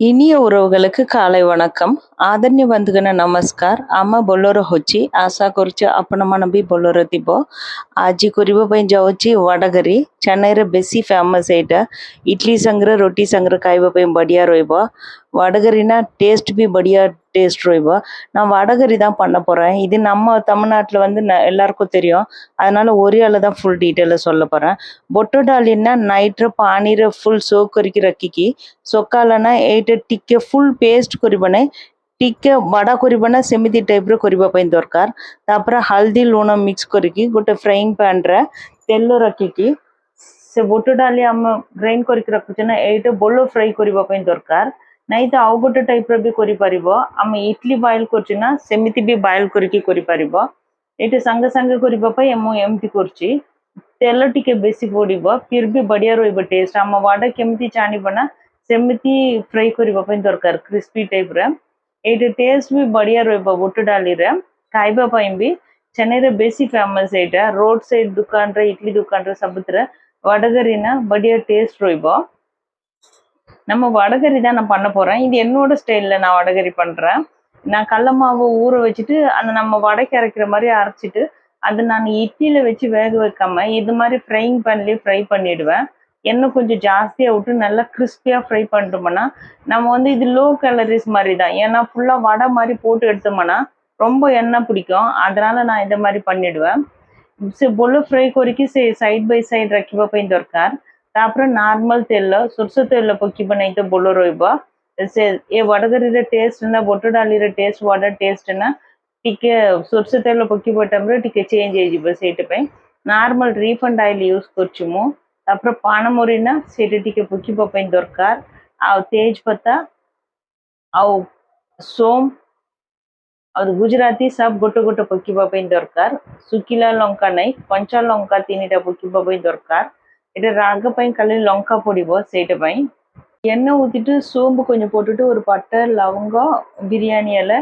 இனிய ಉರವುಗಳಿಗೆ ಕಾಲೈ ವಣಕಂ ಆದರಣೀಯ ಬಂಧುಗಣ ನಮಸ್ಕಾರ ಆಮ ବୋଲେରୋ ହେଉଛି ଆଶା କରୁଛୁ ଆପଣମାନେ ବି ବୋଲେରୋ ଥିବ ଆଜି କରିବା ପାଇଁ ଯାଉଛି ವಡಗರಿ ಚೆನ್ನೈରେ ବେଶୀ ଫେମସ୍ ଏଇଟା ଇଟଲି ସାଙ୍ଗରେ ରୋଟି ସାଙ୍ଗରେ ଖାଇବା ପାଇଁ ବଢ଼ିଆ ରହିବ வடகரினா டேஸ்ட் பி படியா டேஸ்ட் ରହିବ நான் வடகரி தான் பண்ண போகிறேன் இது நம்ம தமிழ்நாட்டில் வந்து ந எல்லாருக்கும் தெரியும் அதனால ஒரியால தான் ಫುಲ್ ಡೀಟೇಲ್ சொல்ல போகிறேன் ಬೊಟ್ಟು ಡಾಲಿನ ನೈಟ್ರ ಪಾನೀರ ಫುಲ್ ಸೋಕ್ କରିକି ରଖିକି ସକାଳନା ଏଇଟା ଟିକେ ଫୁଲ୍ ପେଷ୍ଟ କରିବନି ଟିକେ ବଡ଼ା କରିବନା ସେମିତି ଟାଇପ୍ର କରିବା ପାଇଁ ଦରକାର ତାପରେ ହଳଦୀ ଲୁଣ ମିକ୍ସ କରିକି ଗୋଟେ ଫ୍ରାଇଂ ପ୍ୟାନ୍ରେ ତେଲ ରଖିକି ସେ ବୁଟ ଡାଲି ଆମେ ଗ୍ରାଇଣ୍ଡ କରିକି ରଖୁଛେ ନା ଏଇଟା ବୋଲ ଫ୍ରାଇ କରିବା ପାଇଁ ଦରକାର ନାଇଁ ତ ଆଉ ଗୋଟେ ଟାଇପ୍ର ବି କରିପାରିବ ଆମେ ଇଟଲି ବଏଲ୍ କରୁଛି ନା ସେମିତି ବି ବଏଲ୍ କରିକି କରିପାରିବ ଏଇଟା ସାଙ୍ଗେ ସାଙ୍ଗେ କରିବା ପାଇଁ ମୁଁ ଏମିତି କରୁଛି ତେଲ ଟିକେ ବେଶୀ ପଡ଼ିବ ଫିର୍ ବି ବଢ଼ିଆ ରହିବ ଟେଷ୍ଟ ଆମ ୱାଡ଼ା କେମିତି ଜାଣିବ ନା ସେମିତି ଫ୍ରାଏ କରିବା ପାଇଁ ଦରକାର କ୍ରିସ୍ପି ଟାଇପ୍ର ଏଇଟା ଟେଷ୍ଟ ବି ବଢ଼ିଆ ରହିବ ବୁଟ ଡାଲିରେ ଖାଇବା ପାଇଁ ବି ಚೆನ್ನೈରେ ಬೇಸಿ ಫೇಮಸ್ ಐಟ ರೋಡ್ ಸೈಡ್ ದುಕಾನ್ರೆ ಇಡ್ಲಿ ದುಕಾನ್ರೆ ಸಬತ್ರ ವಡಗರಿನ ಬಡಿಯ ಟೇಸ್ಟ್ ರೋಯ್ಬೋ நம்ம வடகரி தான் நான் பண்ண போகிறேன் இது என்னோட ஸ்டைலில் நான் வடகரி பண்ணுறேன் நான் கடல மாவை ஊற வச்சுட்டு அந்த நம்ம வடைக்கு அரைக்கிற மாதிரி அரைச்சிட்டு அதை நான் இட்லியில் வச்சு வேக வைக்காம இது மாதிரி ஃப்ரைங் பண்ணி ஃப்ரை பண்ணிடுவேன். எண்ணெய் கொஞ்சம் ஜாஸ்தியாக விட்டு நல்லா கிறிஸ்பியாக ஃப்ரை பண்ணிட்டோம்னா நம்ம வந்து இது லோ கேலரிஸ் மாதிரி தான். ஏன்னா ஃபுல்லாக வடை மாதிரி போட்டு எடுத்தோம்னா ரொம்ப எண்ணெய் பிடிக்கும். அதனால் நான் இதை மாதிரி பண்ணிடுவேன். बोलो फ्राई करके से साइड बाय साइड रखिबा पे दरकार ତାପରେ ନର୍ମାଲ ତେଲ ସୋରିଷ ତେଲ ପକିବ ନାହିଁ ତ ବୋଲ ରହିବ ସେ ଏ ବଡ଼ଗରିର ଟେଷ୍ଟ ନା ବୁଟ ଡାଲିର ଟେଷ୍ଟ ବଡ଼ ଟେଷ୍ଟ ନା ଟିକେ ସୋରିଷ ତେଲ ପକିବ ଟାଇମ୍ରେ ଟିକେ ଚେଞ୍ଜ ହେଇଯିବ ସେଇଥିପାଇଁ ନର୍ମାଲ ରିଫାଇଣ୍ଡ ଅଏଲ୍ ୟୁଜ୍ କରୁଛି ମୁଁ ତାପରେ ପାଣମରି ନା ସେଇଟା ଟିକେ ପକିବା ପାଇଁ ଦରକାର ଆଉ ତେଜପତା ଆଉ ସୋମ୍ ଆଉ ଗୁଜୁରାତି ସବୁ ଗୋଟେ ଗୋଟେ ପକିବା ପାଇଁ ଦରକାର ଶୁଖିଲା ଲଙ୍କା ନାହିଁ କଞ୍ଚା ଲଙ୍କା ତିନିଟା ପକିବା ପାଇଁ ଦରକାର ଏଇଟା ରାଗ ପାଇଁ ଖାଲି ଲଙ୍କା ପଡ଼ିବ ସେଇଟା ପାଇଁ எண்ணெய் ஊற்றிட்டு சோம்பு கொஞ்சம் போட்டுட்டு ஒரு பட்டை லவங்கம் பிரியாணி இலை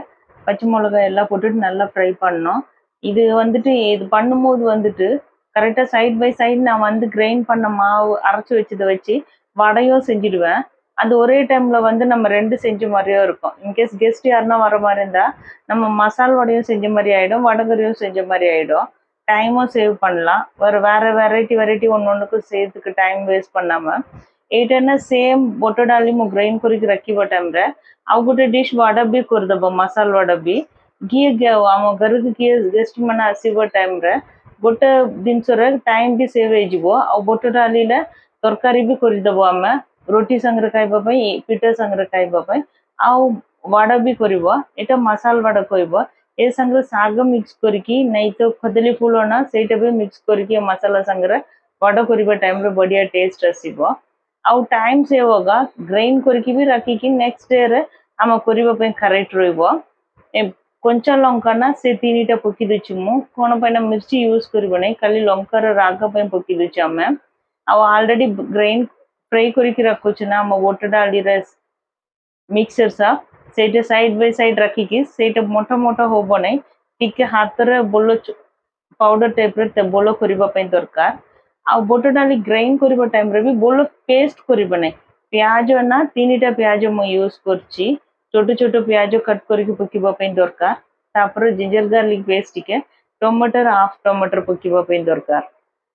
பச்சை மிளகாய் எல்லாம் போட்டுட்டு நல்லா ஃப்ரை பண்ணோம் இது வந்துட்டு இது பண்ணும்போது வந்துட்டு கரெக்டாக சைட் பை சைடு நான் வந்து கிரைண்ட் பண்ண மாவு அரைச்சி வச்சதை வச்சு வடையும் செஞ்சுடுவேன் அது ஒரே டைமில் வந்து நம்ம ரெண்டு செஞ்ச மாதிரியும் இருக்கும் இன்கேஸ் கெஸ்ட் யாருன்னா வர மாதிரி இருந்தால் நம்ம மசால் வடையும் செஞ்ச மாதிரி ஆகிடும் வடகரியும் செஞ்ச மாதிரி ஆகிடும் டைமும் சேவ் பண்ணலாம் வேறு வேறு வெரைட்டி வெரைட்டி ஒன்று ஒன்றுக்கும் சேர்த்துக்கு டைம் வேஸ்ட் பண்ணாமல் ಏಟನ್ನ ಸೇಮ್ ಬೊಟ್ಟೊಡಾಲಿ ಮು ಗ್ರೈನ್ ಕುರಿಕ್ ರಕ್ಕಿ ಬಟಮ್ರೆ ಅವಗುಟ ಡಿಶ್ ವಡಬ್ಬಿ ಕುರ್ದಬ್ಬ ಮಸಾಲ ವಡಬ್ಬಿ ಗೀಯ ಆಮ ಗರುಗ್ ಗೀಯ ಗೆಸ್ಟ್ ಮನ ಹಸಿವ ಟೈಮ್ರೆ ಬೊಟ್ಟ ದಿನಸರ ಟೈಮ್ ಬಿ ಸೇವ್ ಏಜಿಬೋ ಅವು ಬೊಟ್ಟೊಡಾಲಿಲ ತರಕಾರಿ ಬಿ ಕೊರಿದಬ್ಬ ಆಮೆ ರೊಟ್ಟಿ ಸಂಗ್ರಹ ಕಾಯ್ಬಾ ಪೈ ಪಿಠ ಸಂಗ್ರಹ ಕಾಯ್ಬಾ ಪೈ ಅವು ವಡ ಬಿ ಕೊರಿಬ ಏಟ ಮಸಾಲ ವಡ ಕೊಯ್ಬ କରିବ ଏଇଟା ମସାଲା ବଡ଼ା କହିବ ଏ ସାଙ୍ଗରେ ଶାଗ ମିକ୍ସ କରିକି ନାଇଁ ତ ଖଦଲି ଫୁଲ ନା ସେଇଟା ବି ମିକ୍ସ କରିକି ମସଲା ସାଙ୍ଗରେ ବଡ଼ କରିବା ଟାଇମ୍ରେ ବଢ଼ିଆ ଟେଷ୍ଟ ଆସିବ ଆଉ ଟାଇମ୍ ସେଭ୍ ହବ ଗ୍ରାଇଣ୍ଡ କରିକି ବି ରଖିକି ନେକ୍ସଟ ଡେରେ ଆମ କରିବା ପାଇଁ କରେକ୍ଟ ରହିବ ଏ କଞ୍ଚା ଲଙ୍କା ନା ସେ ତିନିଟା ପକେଇ ଦେଉଛି ମୁଁ କ'ଣ ପାଇଁ ନା ମିର୍ଚି ୟୁଜ୍ କରିବ ନାହିଁ ଖାଲି ଲଙ୍କାର ରାଗ ପାଇଁ ପକେଇ ଦେଉଛି ଆମେ ଆଉ ଅଲରେଡ଼ି ଗ୍ରାଇଣ୍ଡ ଫ୍ରାଇ କରିକି ରଖୁଛୁ ନା ଆମ ବୁଟ ଡାଲିରେ ମିକ୍ସର ସହ से सैड बै सैड रखिकी मोट मोट हम ना टे हाथ बोल पाउडर टाइप बोल करने दरकार आट डाली ग्रैंड करने टाइम भी बोल पेस्ट करना प्याज ना तीन टा प्याज मुझ कर छोट छोट प्याज कट कर पकवाई दरकार तापर जिंजर गार्लिक पेस्ट टे टमाटर हाफ़ टमाटर पकवाई दरकार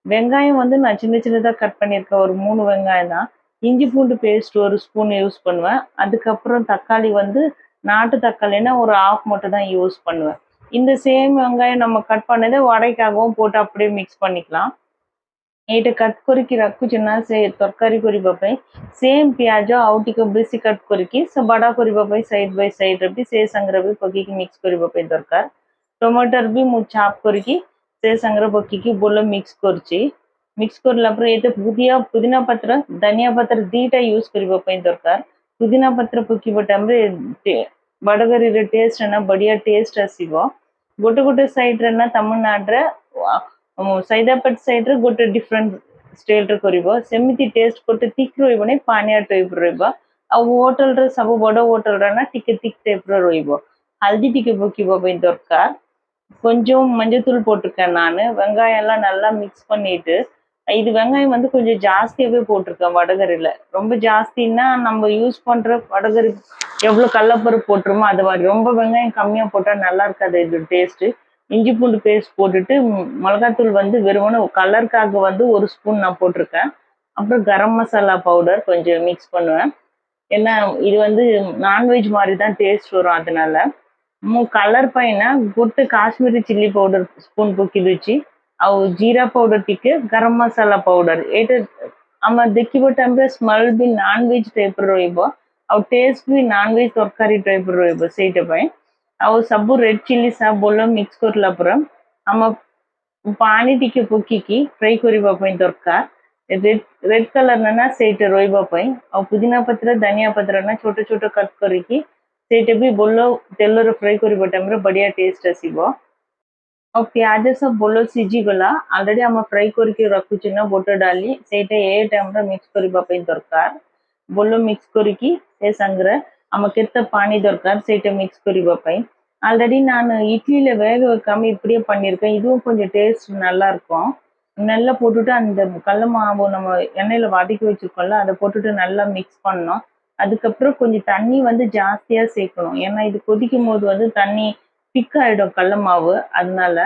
वंगयम चिना चिना कट पड़ा और मूणुंगा இஞ்சி பூண்டு பேஸ்ட் ஒரு ஸ்பூன் யூஸ் பண்ணுவேன். அதுக்கப்புறம் தக்காளி வந்து நாட்டு தக்காளினா ஒரு ஆஃப் மட்டும் தான் யூஸ் பண்ணுவேன். இந்த சேம் வெங்காயம் நம்ம கட் பண்ணதை வடைக்காகவும் போட்டு அப்படியே மிக்ஸ் பண்ணிக்கலாம். ఇటు கட் కొరికి రక్కు చిన్న సే తొర్కరి కొరిబ పై సేమ్ ప్యాజ అవుటికి బేసి కట్ కొరికి సో బడా కొరిబ పై பை బై సైడ్ రబ్బి సే సంగ్ర மிக்ஸ் పొక్కికి మిక్స్ కొరిబ పై దొరకార్ టొమాటర్ బి ము చాప్ కొరికి సే సంగ్ర పొక్కికి କରୁଛି ମିକ୍ସ କରିଲା ପରେ ଏତେ ପୁଦିଆ ପୁଦିନା ପତ୍ର ଧନିଆ ପତ୍ର ଦୁଇଟା ୟୁଜ୍ କରିବା ପାଇଁ ଦରକାର ପୁଦିନା ପତ୍ର ପକେଇବା ଟାଇମ୍ରେ ବଡ଼ଗରିର ଟେଷ୍ଟ ନା ବଢ଼ିଆ ଟେଷ୍ଟ ଆସିବ ଗୋଟେ ଗୋଟେ ସାଇଡ୍ରେ ନା ତାମିଲନାଡୁରେ ସୈଦାପେଟ ସାଇଡ୍ରେ ଗୋଟେ ଡିଫରେଣ୍ଟ ଷ୍ଟେଟ୍ରେ କରିବ ସେମିତି ଟେଷ୍ଟ ଗୋଟେ ଥିକ୍ ରହିବନି ପାଣିଆ ଟାଇପ୍ର ରହିବ ଆଉ ହୋଟେଲରେ ସବୁ ବଡ଼ ହୋଟେଲରେ ନା ଟିକେ ଥିକ୍ டைப்ல ରହିବ ஹல்தி ଟିକେ ପକେଇବା ପାଇଁ ଦରକାର கொஞ்சம் மஞ்சத்தூள் போட்டிருக்கேன் நான் வெங்காயம் எல்லாம் நல்லா மிக்ஸ் பண்ணிட்டு இது வெங்காயம் வந்து கொஞ்சம் ஜாஸ்தியாகவே போட்டிருக்கேன் வடகரியில் ரொம்ப ஜாஸ்தின்னா நம்ம யூஸ் பண்ணுற வடகரி எவ்வளோ கடலப்பருப்பு போட்டுருமோ அது மாதிரி. ரொம்ப வெங்காயம் கம்மியாக போட்டால் நல்லா இருக்காது இது டேஸ்ட்டு இஞ்சி பூண்டு பேஸ்ட் போட்டுட்டு மிளகாத்தூள் வந்து வெறுமனு கலருக்காக வந்து ஒரு ஸ்பூன் நான் போட்டிருக்கேன். அப்புறம் கரம் மசாலா பவுடர் கொஞ்சம் மிக்ஸ் பண்ணுவேன். ஏன்னா இது வந்து நான்வெஜ் மாதிரி தான் டேஸ்ட் வரும் அதனால. கலர் பையனா குட்டு காஷ்மீரி சில்லி பவுடர் ஸ்பூன் புக்கி வச்சு ଆଉ ଜିରା ପାଉଡର ଟିକେ ଗରମ ମସଲା ପାଉଡର ଏଇଟା ଆମ ଦେଖିବ ଟାଇମ୍ରେ ସ୍ମେଲ୍ ବି ନନ୍ଭେଜ୍ ଟାଇପ୍ର ରହିବ ଆଉ ଟେଷ୍ଟ ବି ନନ୍ଭେଜ୍ ତରକାରୀ ଟାଇପ୍ର ରହିବ ସେଇଟା ପାଇଁ ଆଉ ସବୁ ରେଡ୍ ଚିଲି ସବ୍ ଭଲ ମିକ୍ସ କରିଲା ପରେ ଆମ ପାଣି ଟିକେ ପକେଇକି ଫ୍ରାଏ କରିବା ପାଇଁ ଦରକାର ରେଡ୍ ରେଡ୍ କଲର୍ ନା ସେଇଟା ରହିବା ପାଇଁ ଆଉ ପୁଦିନା ପତ୍ର ଧନିଆ ପତ୍ର ନା ଛୋଟ ଛୋଟ କଟ୍ କରିକି ସେଇଟା ବି ଭଲ ତେଲରେ ଫ୍ରାଏ କରିବା ଟାଇମ୍ରେ ବଢ଼ିଆ ଟେଷ୍ଟ ଆସିବ ପିଆଜ ସବୁ ଭଲ ସିଝିଗଲା ଅଲରେଡ଼ି ଆମେ ଫ୍ରାଏ କରିକି ରଖୁଛୁ ନା ବୁଟ ଡାଲି ସେଇଟା ଏ ଟାଇମ୍ରେ ମିକ୍ସ କରିବା ପାଇଁ ଦରକାର ଭଲ ମିକ୍ସ କରିକି ସେ ସାଙ୍ଗରେ நம்ம କେତେ ପାଣି ଦରକାର ସେଇଟା மிக்ஸ் କରିବା ପାଇଁ ஆல்ரெடி நான் இட்லியில வேக வைக்காம இப்படியே பண்ணியிருக்கேன் இதுவும் கொஞ்சம் டேஸ்ட் நல்லா இருக்கும் நல்லா போட்டுட்டு அந்த கடல மாவு நம்ம எண்ணெயில வதக்கி வச்சிருக்கோம்ல அதை போட்டுட்டு நல்லா மிக்ஸ் பண்ணணும் அதுக்கப்புறம் கொஞ்சம் தண்ணி வந்து ஜாஸ்தியா சேர்க்கணும் ஏன்னா இது கொதிக்கும் போது வந்து தண்ணி திக் ஆகிடும் கடல மாவு அதனால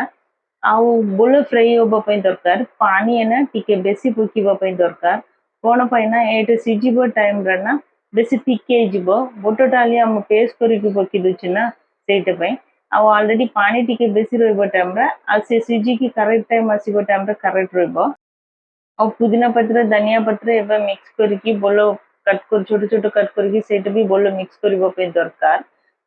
ಅವು ಬುಳ್ಳು ಫ್ರೈ ಒಬ್ಬ ಪೈನ್ ದೊರಕಾರ ಪಾನಿಯನ್ನ ಟೀಕೆ ಬೆಸಿ ಪುಕ್ಕಿ ಪೈನ್ ದೊರಕಾರ ಪೋಣ ಪೈನ ಏಟು ಸಿಜಿಬೋ ಟೈಮ್ ರನ್ನ ಬೆಸಿ ತಿಕ್ಕೆ ಇಜಿಬೋ ಬೊಟ್ಟೊಟಾಲಿ ಅಮ್ಮ ಪೇಸ್ಟ್ ಕೊರಿಕಿ ಪೊಕ್ಕಿದು ಚಿನ್ನ ಸೇಟ ಪೈ ಅವು ಆಲ್ರೆಡಿ ಪಾನಿ ಟೀಕೆ ಬೆಸಿ ರೋಯ್ಬೋ ಟೈಮ್ರ ಅಸೆ ಸಿಜಿಗೆ ಕರೆಕ್ಟ್ ಟೈಮ್ ಹಸಿಗೋ ಟೈಮ್ರ ಕರೆಕ್ಟ್ ರೋಯ್ಬೋ ಅವು ಪುದೀನ ಪತ್ರ ಧನಿಯಾ ಪತ್ರ ಇವ ಮಿಕ್ಸ್ ಕೊರಿಕಿ ಬೊಲ್ಲೋ ಕಟ್ ಕೊರಿ ছোট ছোট ಕಟ್ ಕೊರಿಕಿ ಸೇಟ ಬಿ ಬೊಲ್ಲೋ ಮಿಕ್ಸ್ ಕೊರಿಬೋ ಪೈನ್ ದೊರಕಾರ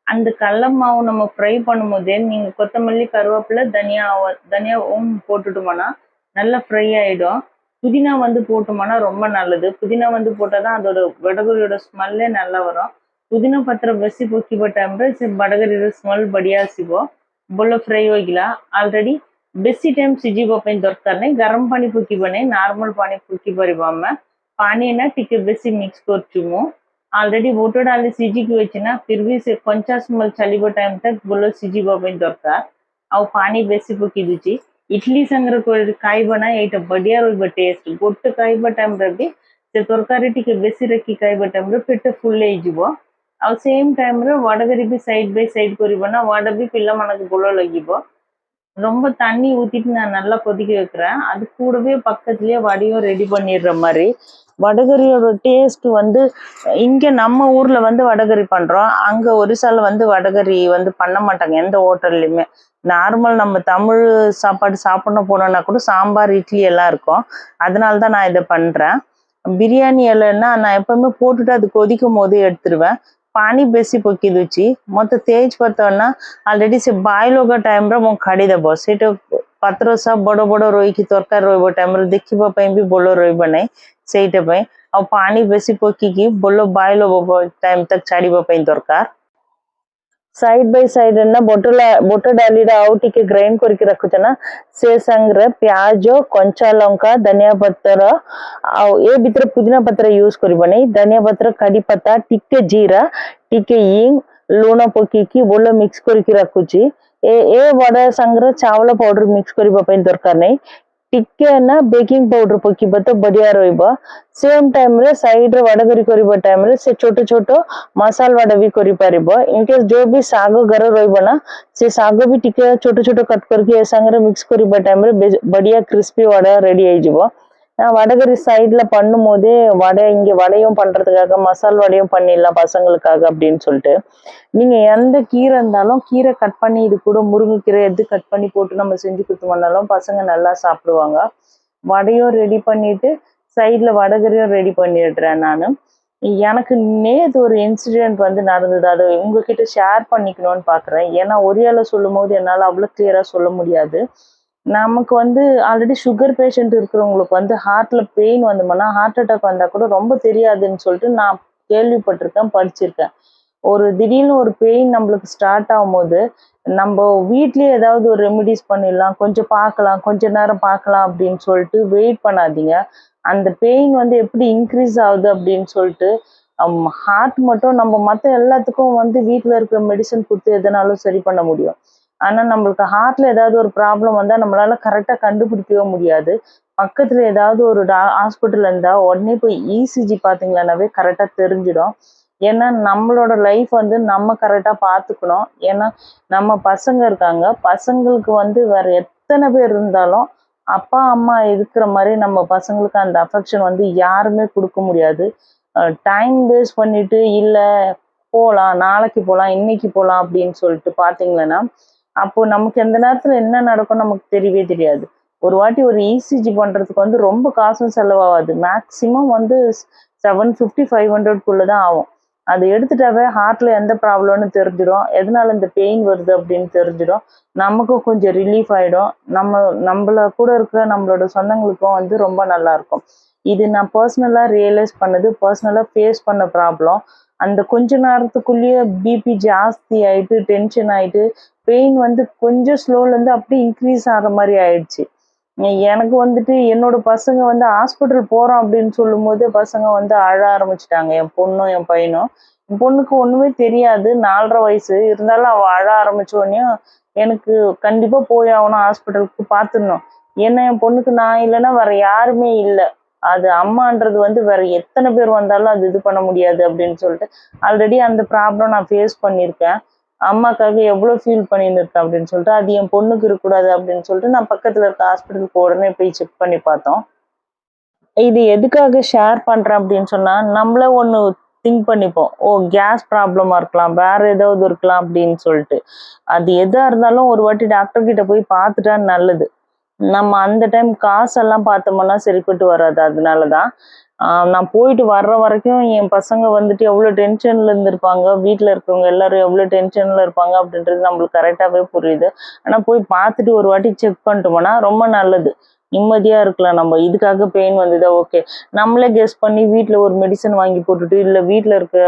அந்த கடல மாவு நம்ம ஃப்ரை பண்ணும்போதே நீங்கள் கொத்தமல்லி கருவேப்பிலை தனியா ஓம் போட்டுட்டோம்னா நல்லா ஃப்ரை ஆகிடும் புதினா வந்து போட்டோம்னா ரொம்ப நல்லது. புதினா வந்து போட்டால் தான் அதோட வடகரியோட ஸ்மெல்லே நல்லா வரும். புதினா பத்திரம் பத்திர ಬಸಿ பொக்கி போட்டாமல் ಬಡಗರಿದ ಸ್ಮೆಲ್ ಬಡಿಯಾ ಸಿಗೋ ಬೊಲ್ಲ ಫ್ರೈ ಹೋಗಿಲ್ಲ ಆಲ್ರೆಡಿ ಬೆಸಿ ಟೈಮ್ ಸಿಜಿ ಬೋಪೇನ್ ದೊರಕಾರನೆ ಗರಂ ಪಾನಿ ಪುಕ್ಕಿ ಬನ್ನಿ ನಾರ್ಮಲ್ ಪಾನಿ ಪುಕ್ಕಿ ಬರಿಬಾಮ ಪಾನಿಯನ್ನ ಟಿಕೆ ಬೆಸಿ ಮಿಕ್ಸ್ ಕೊರ್ಚುಮು ବେଶୀ ମିକ୍ସ କରୁଛୁ ମୁଁ ଅଲରେଡ଼ି ବୁଟ ଡାଲି ସିଝିକି ଅଛି ନା ଫିର୍ ବି ସେ କଞ୍ଚା ସ୍ମେଲ୍ ଚାଲିବ ଟାଇମ୍ ତକ୍ ଭଲ ସିଝିବା ପାଇଁ ଦରକାର ଆଉ ପାଣି ବେଶୀ ପକେଇ ଦଉଛି ଇଡଲି ସାଙ୍ଗରେ କରି- ଖାଇବ ନା ଏଇଟା ବଢିଆ ରହିବ ଟେଷ୍ଟ ଗୋଟେ ଖାଇବା ଟାଇମ୍ରେ ବି ସେ ତରକାରୀ ଟିକେ ବେଶୀ ରଖି ଖାଇବା ଟାଇମ୍ରେ ପେଟ ଫୁଲ୍ ହେଇଯିବ ଆଉ ସେମ୍ ଟାଇମ୍ରେ வடகரி ବି சைட் பை சைடு କରିବ ନା வடை ବି ପିଲାମାନଙ୍କୁ ଭଲ ଲାଗିବ ரொம்ப தண்ணி ஊத்திட்டு நான் நல்லா கொதிக்க வைக்கிறேன் அது கூடவே பக்கத்துலயே வடையும் ரெடி பண்ணிடுற மாதிரி வடகரியோட டேஸ்ட் வந்து இங்க நம்ம ஊர்ல வந்து வடகரி பண்றோம் அங்க ஒரிசால வந்து வடகரி வந்து பண்ண மாட்டாங்க எந்த ஹோட்டல்லையுமே நார்மல் நம்ம தமிழ் சாப்பாடு சாப்பிடணும் போனோம்னா கூட சாம்பார் இட்லி எல்லாம் இருக்கும் அதனால தான் நான் இதை பண்றேன் பிரியாணி இலைன்னா நான் எப்பவுமே போட்டுட்டு அது கொதிக்கும் போது எடுத்துருவேன் ପାଣି ବେଶୀ ପକେଇ ଦଉଛି ମତେ ତେଜ ପତ୍ର ନା ଅଲରେଡି ସେ ବାଇଲ ହୋଗା ଟାଇମ୍ରେ ମୁଁ କାଢି ଦେବ ସେଇଟା ପାତ୍ର ସହ ବଡ ବଡ ରହିକି ତରକାରୀ ରହିବ ଟାଇମ୍ରେ ଦେଖିବା ପାଇଁ ବି ଭଲ ରହିବ ନାହିଁ ସେଇଟା ପାଇଁ ଆଉ ପାଣି ବେଶୀ ପକେଇକି ଭଲ ବାଇଲ ହବ ଟାଇମ୍ ତକ ଛାଡିବା ପାଇଁ ଦରକାର ସାଇଡ୍ ବାଇ ସାଇଡ୍ ନା ବୋଟ ବୋଟ ଡାଲିଟା ଆଉ ଟିକେ ଗ୍ରାଇଣ୍ଡ କରିକି ରଖୁଛ ନା ସେ ସାଙ୍ଗରେ ପିଆଜ କଞ୍ଚା ଲଙ୍କା ଧନିଆ ପତ୍ର ଆଉ ଏ ଭିତରେ ପୁଦିନା ପତ୍ର ୟୁଜ କରିବ ନାହିଁ ଧନିଆ ପତ୍ର କଡି ପତ୍ତା ଟିକେ ଜିରା ଟିକେ ଇଙ୍ଗ ଲୁଣ ପକେଇକି ଭଲ ମିକ୍ସ କରିକି ରଖୁଛି ଏ ଏ ବଡା ସାଙ୍ଗରେ ଚାଉଳ ପାଉଡର ମିକ୍ସ କରିବା ପାଇଁ ଦରକାର ନାହିଁ ಟಿಕ್ಕೆನ ಬೇಕಿಂಗ್ ಪೌಡರ್ ಪಕ್ಕಿ ಬತ್ತ ಬಡಿಯಾರ ಒಯ್ಬ ಸೇಮ್ ಟೈಮ್ ರೇ ಸೈಡ್ ರ ವಡ ಕರಿ ಕೊರಿಬ ಟೈಮ್ ರೇ ಸೆ ಛೋಟೋ ಛೋಟೋ ಮಸಾಲ ವಡ ಬಿ ಕೊರಿ ಪಾರಿಬ ಇನ್ ಕೇಸ್ ಜೋ ಬಿ ಸಾಗ ಗರ ರೊಯ್ಬ ನಾ ಸೆ ಸಾಗ ಬಿ ಟಿಕ್ಕೆ ಛೋಟೋ ಛೋಟೋ ಕಟ್ ಕರ್ಕಿ ಎ ಸಾಂಗರೆ ಮಿಕ್ಸ್ ಕೊರಿಬ ಟೈಮ್ ರೇ ಬಡಿಯಾ வடகரி சைடில் பண்ணும்போதே வடை இங்கே வடையும் பண்ணுறதுக்காக மசால் வடையும் பண்ணிடலாம் பசங்களுக்காக அப்படின்னு சொல்லிட்டு. நீங்கள் எந்த கீரை இருந்தாலும் கீரை கட் பண்ணி இது கூட முருங்கைக்கீரை எது கட் பண்ணி போட்டு நம்ம செஞ்சு கொடுத்தோம்னாலும் பசங்க நல்லா சாப்பிடுவாங்க. வடையும் ரெடி பண்ணிட்டு சைடில் வடகரியும் ரெடி பண்ணிடுறேன் நான். எனக்கு நேற்று ஒரு இன்சிடென்ட் வந்து நடந்தது. அதை உங்ககிட்ட ஷேர் பண்ணிக்கணும்னு பார்க்குறேன் ஏன்னா ஒரே சொல்லும் போது என்னால் அவ்வளோ கிளியராக சொல்ல முடியாது. நமக்கு வந்து ஆல்ரெடி சுகர் பேஷண்ட் இருக்கிறவங்களுக்கு வந்து ஹார்ட்ல பெயின் வந்தோம்னா ஹார்ட் அட்டாக் வந்தால் கூட ரொம்ப தெரியாதுன்னு சொல்லிட்டு நான் கேள்விப்பட்டிருக்கேன் படிச்சிருக்கேன். ஒரு திடீர்னு ஒரு பெயின் நம்மளுக்கு ஸ்டார்ட் ஆகும்போது நம்ம வீட்லேயே ஏதாவது ஒரு ரெமிடிஸ் பண்ணிடலாம் கொஞ்சம் பார்க்கலாம் கொஞ்ச நேரம் பார்க்கலாம் அப்படின்னு சொல்லிட்டு வெயிட் பண்ணாதீங்க. அந்த பெயின் வந்து எப்படி இன்க்ரீஸ் ஆகுது அப்படின்னு சொல்லிட்டு um, ஹார்ட் மட்டும் நம்ம மற்ற எல்லாத்துக்கும் வந்து வீட்டில் இருக்கிற மெடிசன் கொடுத்து எதனாலும் சரி பண்ண முடியும். ஆனால் நம்மளுக்கு ஹார்ட்ல ஏதாவது ஒரு ப்ராப்ளம் வந்தால் நம்மளால கரெக்டாக கண்டுபிடிக்கவே முடியாது. பக்கத்தில் ஏதாவது ஒரு டா ஹாஸ்பிட்டல் இருந்தால் உடனே போய் இசிஜி பார்த்தீங்களானாவே கரெக்டாக தெரிஞ்சிடும். ஏன்னா நம்மளோட லைஃப் வந்து நம்ம கரெக்டாக பார்த்துக்கணும் ஏன்னா நம்ம பசங்க இருக்காங்க. பசங்களுக்கு வந்து வேறு எத்தனை பேர் இருந்தாலும் அப்பா அம்மா இருக்கிற மாதிரி நம்ம பசங்களுக்கு அந்த அஃபெக்ஷன் வந்து யாருமே கொடுக்க முடியாது. டைம் வேஸ்ட் பண்ணிட்டு இல்லை போகலாம் நாளைக்கு போகலாம் இன்னைக்கு போகலாம் அப்படின்னு சொல்லிட்டு பார்த்தீங்கன்னா அப்போ நமக்கு எந்த நேரத்தில் என்ன நடக்கும் நமக்கு தெரியவே தெரியாது. ஒரு வாட்டி ஒரு இசிஜி பண்றதுக்கு வந்து ரொம்ப காசும் செலவாகாது. மேக்சிமம் வந்து செவன் ஃபிஃப்டி ஃபைவ் ஹண்ட்ரட்குள்ள தான் ஆகும். அது எடுத்துட்டாவே ஹார்ட்ல எந்த ப்ராப்ளம்னு தெரிஞ்சிடும். எதனால இந்த பெயின் வருது அப்படின்னு தெரிஞ்சிடும். நமக்கும் கொஞ்சம் ரிலீஃப் ஆயிடும். நம்ம நம்மள கூட இருக்கிற நம்மளோட சொந்தங்களுக்கும் வந்து ரொம்ப நல்லா இருக்கும். இது நான் பர்சனலாக ரியலைஸ் பண்ணது பர்சனலாக ஃபேஸ் பண்ண ப்ராப்ளம் அந்த கொஞ்ச நேரத்துக்குள்ளேயே பிபி ஜாஸ்தி ஆயிட்டு டென்ஷன் ஆயிட்டு பெயின் வந்து கொஞ்சம் ஸ்லோலேருந்து அப்படியே இன்க்ரீஸ் ஆகிற மாதிரி ஆயிடுச்சு. எனக்கு வந்துட்டு என்னோட பசங்க வந்து ஹாஸ்பிட்டல் போகிறோம் அப்படின்னு சொல்லும் போது பசங்க வந்து அழ ஆரம்பிச்சிட்டாங்க. என் பொண்ணும் என் பையனும். என் பொண்ணுக்கு ஒன்றுமே தெரியாது. நாலரை வயசு. இருந்தாலும் அவள் அழ ஆரம்பிச்சோடனையும் எனக்கு கண்டிப்பாக போய் ஆகணும் ஹாஸ்பிட்டலுக்கு பார்த்துடணும். ஏன்னா என் பொண்ணுக்கு நான் இல்லைன்னா வேற யாருமே இல்லை. அது அம்மான்றது வந்து வேற எத்தனை பேர் வந்தாலும் அது இது பண்ண முடியாது அப்படின்னு சொல்லிட்டு ஆல்ரெடி அந்த ப்ராப்ளம் நான் ஃபேஸ் பண்ணியிருக்கேன். அம்மாக்காக எவ்வளோ ஃபீல் பண்ணின்னு இருக்கேன் அப்படின்னு சொல்லிட்டு அது என் பொண்ணுக்கு இருக்கக்கூடாது அப்படின்னு சொல்லிட்டு நான் பக்கத்தில் இருக்க ஹாஸ்பிட்டலுக்கு உடனே போய் செக் பண்ணி பார்த்தோம். இது எதுக்காக ஷேர் பண்ணுறேன் அப்படின்னு சொன்னால் நம்மளே ஒன்று திங்க் பண்ணிப்போம். ஓ கேஸ் ப்ராப்ளமாக இருக்கலாம் வேற ஏதாவது இருக்கலாம் அப்படின்னு சொல்லிட்டு. அது எதாக இருந்தாலும் ஒரு வாட்டி டாக்டர் கிட்ட போய் பார்த்துட்டா நல்லது. நம்ம அந்த டைம் காசெல்லாம் பார்த்தோம்னா சரிப்பட்டு வராது. அதனால தான் நான் போயிட்டு வர்ற வரைக்கும் என் பசங்க வந்துட்டு எவ்வளோ டென்ஷனில் இருந்திருப்பாங்க? வீட்டில் இருக்கவங்க எல்லாரும் எவ்வளோ டென்ஷனில் இருப்பாங்க? அப்படின்றது நம்மளுக்கு கரெக்டாகவே புரியுது. ஆனால் போய் பார்த்துட்டு ஒரு வாட்டி செக் பண்ணிட்டோம்னா ரொம்ப நல்லது. நிம்மதியாக இருக்கலாம் நம்ம. இதுக்காக பெயின் வந்ததா? ஓகே நம்மளே கெஸ் பண்ணி வீட்டில் ஒரு மெடிசன் வாங்கி போட்டுட்டு இல்லை வீட்டில் இருக்க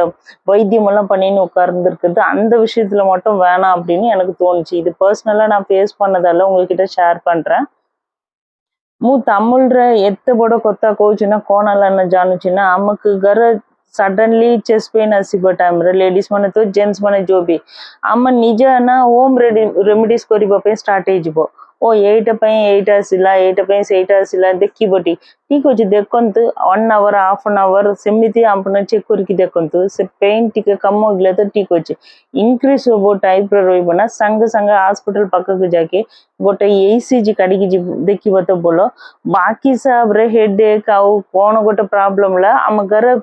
வைத்தியமெல்லாம் பண்ணின்னு உட்கார்ந்துருக்கிறது அந்த விஷயத்தில் மட்டும் வேணாம் அப்படின்னு எனக்கு தோணுச்சு. இது பர்சனலாக நான் ஃபேஸ் பண்ணதால உங்ககிட்ட ஷேர் பண்ணுறேன் ମୁଁ ତାମିଲରେ ଏତେ ବଡ଼ କଥା କହୁଛି ନା କ'ଣ ହେଲା ନା ଜାଣୁଛି ନା ଆମକୁ ଘରେ ସଡନଲି ଚେଷ୍ଟ ପେନ୍ ଆସିବ ଟାଇମ୍ରେ ଲେଡିଜ୍ ମାନେ ତ ଜେଣ୍ଟସ୍ ମାନେ ଯୋଉ ବି ଆମ ନିଜେ ନା ହୋମ୍ ରେମିଡିଜ୍ କରିବା ପାଇଁ ଷ୍ଟାର୍ଟ ହେଇଯିବ ଓ ଏଇଟା ପାଇଁ ଏଇଟା ଆସିଲା ଏଇଟା ପାଇଁ ସେଇଟା ଆସିଲା ଦେଖିବଟି ଠିକ୍ ଅଛି ଦେଖନ୍ତୁ one hour half an hour ସେମିତି ଆପଣ ଚେକ୍ କରିକି ଦେଖନ୍ତୁ ସେ ପେନ୍ ଟିକେ କମିଗଲେ ତ ଠିକ୍ ଅଛି ଇନକ୍ରିଜ୍ ହବ ଟାଇପ୍ର ରହିବ ନା ସାଙ୍ଗେ ସାଙ୍ଗେ ହସ୍ପିଟାଲ ପାଖକୁ ଯାଇକି ଗୋଟେ ଏଇସିଜି କାଢିକି ଦେଖିବ ତ ଭଲ ବାକି ହିସାବରେ ହେଡ୍ ଏକ୍ ଆଉ କ'ଣ ଗୋଟେ ପ୍ରୋବ୍ଲେମ୍ ହେଲା ଆମ ଘରେ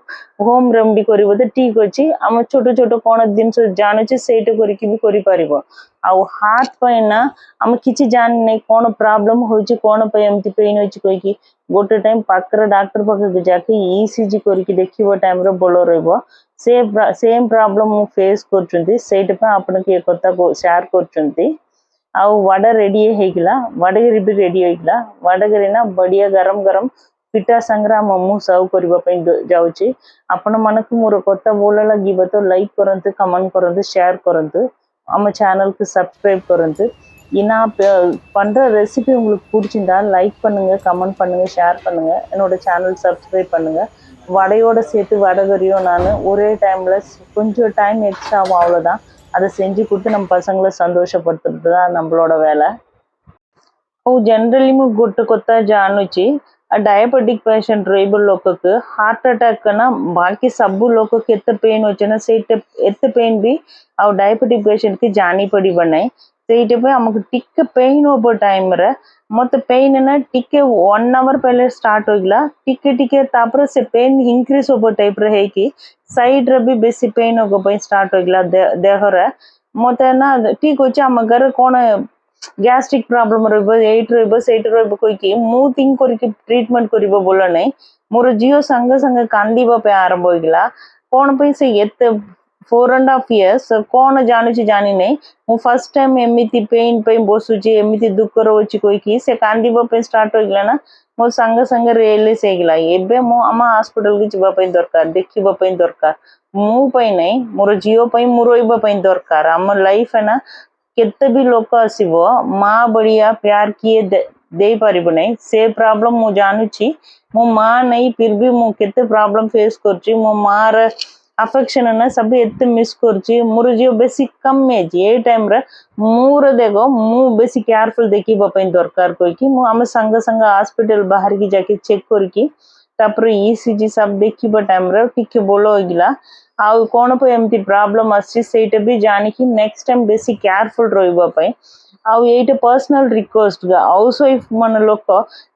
ହୋମ୍ ରେମେଡି କରିବ ତ ଠିକ୍ ଅଛି ଆମ ଛୋଟ ଛୋଟ କ'ଣ ଜିନିଷ ଜାଣୁଛେ ସେଇଟା କରିକି ବି କରିପାରିବ ଆଉ ହାର୍ଟ ପାଇଁ ନା ଆମେ କିଛି ଜାଣିନେ નહીં કોણ પ્રોબ્લેમ હોય છે କ'ଣ ପାଇଁ ଏମିତି ପେନ୍ ହେଉଛି କହିକି ଗୋଟେ ଟାଇମ୍ ପାଖରେ ଡାକ୍ତର ପାଖକୁ ଯାକି ଇସିଜି କରିକି ଦେଖିବ ଟାଇମ୍ରେ ଭଲ ରହିବ ସେ ସେମ୍ ପ୍ରୋବ୍ଲେମ୍ ମୁଁ ଫେସ୍ କରୁଛନ୍ତି ସେଇଟା ପାଇଁ ଆପଣଙ୍କୁ ଏ କଥା ସେୟାର କରୁଛନ୍ତି ଆଉ ವಡೆ ರೆಡಿ ହେଇଗଲା ವಡೆಗಿରି ବି ରେଡ଼ି ହେଇଗଲା ವಡೆಗಿରି ନା ବଢ଼ିଆ ଗରମ ଗରମ ପିଠା ସାଙ୍ଗରେ ଆମ ମୁଁ ସର୍ଭ କରିବା ପାଇଁ ଯାଉଛି ଆପଣମାନଙ୍କୁ ମୋର କଥା ଭଲ ଲାଗିବ ତ ଲାଇକ୍ କରନ୍ତୁ କମେଣ୍ଟ କରନ୍ତୁ ସେୟାର କରନ୍ତୁ ଆମ ଚ୍ୟାନେଲ୍କୁ ସବସ୍କ୍ରାଇବ୍ କରନ୍ତୁ நான் பண்ணுற ரெசிபி உங்களுக்கு பிடிச்சிருந்தா லைக் பண்ணுங்கள் கமெண்ட் பண்ணுங்கள் ஷேர் பண்ணுங்கள் என்னோடய சேனல் சப்ஸ்கிரைப் பண்ணுங்கள் வடையோடு சேர்த்து வடை வரையும் நான் ஒரே டைமில் கொஞ்சம் டைம் எக்ஸ்ட்ராவும் அவ்வளோதான் அதை செஞ்சு கொடுத்து நம்ம பசங்களை சந்தோஷப்படுத்துறது தான் நம்மளோட வேலை. జనరల్లీ మీకు గుట్టుకొత్త జాన్ వచ్చి డయాబెటిక్ పేషెంట్ రేబుల్ లోకకు హార్ట్ అటాక్ కన్నా బాకీ సబ్బు లోకకు ఎత్త పెయిన్ వచ్చిన సెట్ ఎత్త పెయిన్ బి ఆ డయాబెటిక్ పేషెంట్కి జానీ పడి ସେଇଥିପାଇଁ ଆମକୁ ଟିକେ ପେନ୍ ହେବ ଟାଇମ୍ରେ ମୋତେ ପେନ୍ ନା ଟିକେ ୱାନ୍ ଆୱାର୍ ପहिले ଷ୍ଟାର୍ଟ ହୋଇଗଲା ଟିକେ ଟିକେ ତାପରେ ସେ ପେନ୍ ଇନକ୍ରିଜ୍ ହେବ ଟାଇପ୍ର ହେଇକି ସାଇଡ଼୍ରେ ବି ବେଶୀ ପେନ୍ ହେବ ପାଇଁ ଷ୍ଟାର୍ଟ ହୋଇଗଲା ଦେହରେ ମୋତେ ନା ଠିକ୍ ଅଛି ଆମ ଘରେ କ'ଣ ଗ୍ୟାଷ୍ଟ୍ରିକ୍ ପ୍ରୋବ୍ଲେମ୍ ରହିବ ଏଇଠି ରହିବ ସେଇଠି ରହିବ କହିକି ମୁଁ ଥିଙ୍କ୍ କରିକି ଟ୍ରିଟମେଣ୍ଟ କରିବ ବୋଲ ନାହିଁ ମୋର ଝିଅ ସାଙ୍ଗେ ସାଙ୍ଗେ କାନ୍ଦିବା ପାଇଁ ଆରମ୍ଭ ହୋଇଗଲା କ'ଣ ପାଇଁ ସେ ଏତେ ଫୋର୍ ଆଣ୍ଡ ହାଫ୍ ଇୟର୍ସ କ'ଣ ଜାଣୁଛି ଜାଣିନାହିଁ ମୁଁ ଫାର୍ଷ୍ଟ ଟାଇମ୍ ଏମିତି ପେନ୍ ପାଇଁ ବସୁଛି ଏମିତି ଦୁଃଖ ରହୁଛି କହିକି ସେ କାନ୍ଦିବା ପାଇଁ ଷ୍ଟାର୍ଟ ହୋଇଗଲା ନା ମୋ ସାଙ୍ଗେ ସାଙ୍ଗେ ରିୟଲାଇଜ୍ ହେଇଗଲା ଏବେ ମୁଁ ଆମ ହସ୍ପିଟାଲକୁ ଯିବା ପାଇଁ ଦରକାର ଦେଖିବା ପାଇଁ ଦରକାର ମୁଁ ପାଇଁ ନାହିଁ ମୋର ଝିଅ ପାଇଁ ମୁଁ ରହିବା ପାଇଁ ଦରକାର ଆମ ଲାଇଫ୍ ନା କେତେ ବି ଲୋକ ଆସିବ ମା ଭଳିଆ ପ୍ୟାର କିଏ ଦେଇପାରିବ ନାହିଁ ସେ ପ୍ରୋବ୍ଲେମ୍ ମୁଁ ଜାଣୁଛି ମୋ ମା ନେଇ ଫିର୍ ବି ମୁଁ କେତେ ପ୍ରୋବ୍ଲେମ୍ ଫେସ୍ କରୁଛି ମୋ ମାର ଆଫେକ୍ସନ୍ ନା ସବୁ ଏତେ ମିସ୍ କରୁଛି ମୋର ଝିଅ ବେଶୀ କମ୍ ଏଜ୍ ଏ ଟାଇମ୍ରେ ମୋର ଦେଖ ମୁଁ ବେଶୀ କେୟାରଫୁଲ୍ ଦେଖିବା ପାଇଁ ଦରକାର କହିକି ମୁଁ ଆମେ ସାଙ୍ଗେ ସାଙ୍ଗେ ହସ୍ପିଟାଲ ବାହାରିକି ଯାଇକି ଚେକ୍ କରିକି ତାପରେ ଇ ସି ଜି ସବୁ ଦେଖିବା ଟାଇମ୍ରେ ଟିକେ ଭଲ ହେଇଗଲା ଆଉ କ'ଣ ପାଇଁ ଏମିତି ପ୍ରୋବ୍ଲେମ୍ ଆସିଛି ସେଇଟା ବି ଜାଣିକି ନେକ୍ସଟ ଟାଇମ୍ ବେଶୀ କେୟାରଫୁଲ୍ ରହିବା ପାଇଁ ଆଉ ଏଇଟା ପର୍ସନାଲ ରିକ୍ୱେଷ୍ଟ ହାଉସ ୱାଇଫ୍ ମାନେ ଲୋକ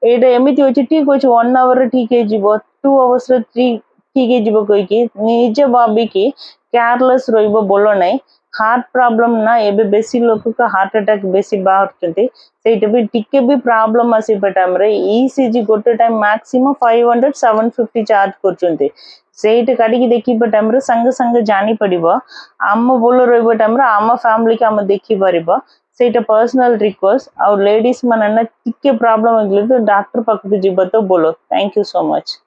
ଏଇଟା ଏମିତି ଅଛି ଠିକ୍ ଅଛି ୱାନ୍ ଆୱାରରେ ଠିକ୍ ହେଇଯିବ ଟୁ ଆୱାର୍ସରେ ଠିକ୍ ଠିକ୍ ହେଇଯିବ କହିକି ନିଜେ ଭାବିକି କେୟାରଲେସ୍ ରହିବ ଭଲ ନାହିଁ ହାର୍ଟ ପ୍ରୋବ୍ଲେମ୍ ନା ଏବେ ବେଶୀ ଲୋକଙ୍କ ହାର୍ଟ ଆଟାକ୍ ବେଶୀ ବାହାରୁଛନ୍ତି ସେଇଟା ବି ଟିକେ ବି ପ୍ରୋବ୍ଲେମ୍ ଆସିବା ଟାଇମ୍ରେ ଇ ସି ଜି ଗୋଟେ time maximum five hundred seven fifty charge କରୁଛନ୍ତି ସେଇଟା କାଢ଼ିକି ଦେଖିବା ଟାଇମ୍ରେ ସାଙ୍ଗେ ସାଙ୍ଗେ ଜାଣିପାରିବ ଆମ ଭଲ ରହିବା ଟାଇମ୍ରେ ଆମ ଫ୍ୟାମିଲିକି ଆମେ ଦେଖିପାରିବ ସେଇଟା ପର୍ସନାଲ ରିକ୍ୱେଷ୍ଟ ଆଉ ଲେଡ଼ିସ୍ ମାନେ ନା ଟିକେ ପ୍ରୋବ୍ଲେମ୍ ହେଇଗଲେ ତ ଡାକ୍ତର ପାଖକୁ ଯିବା ତ ଭଲ ଥ୍ୟାଙ୍କ ୟୁ ସୋ ମଚ୍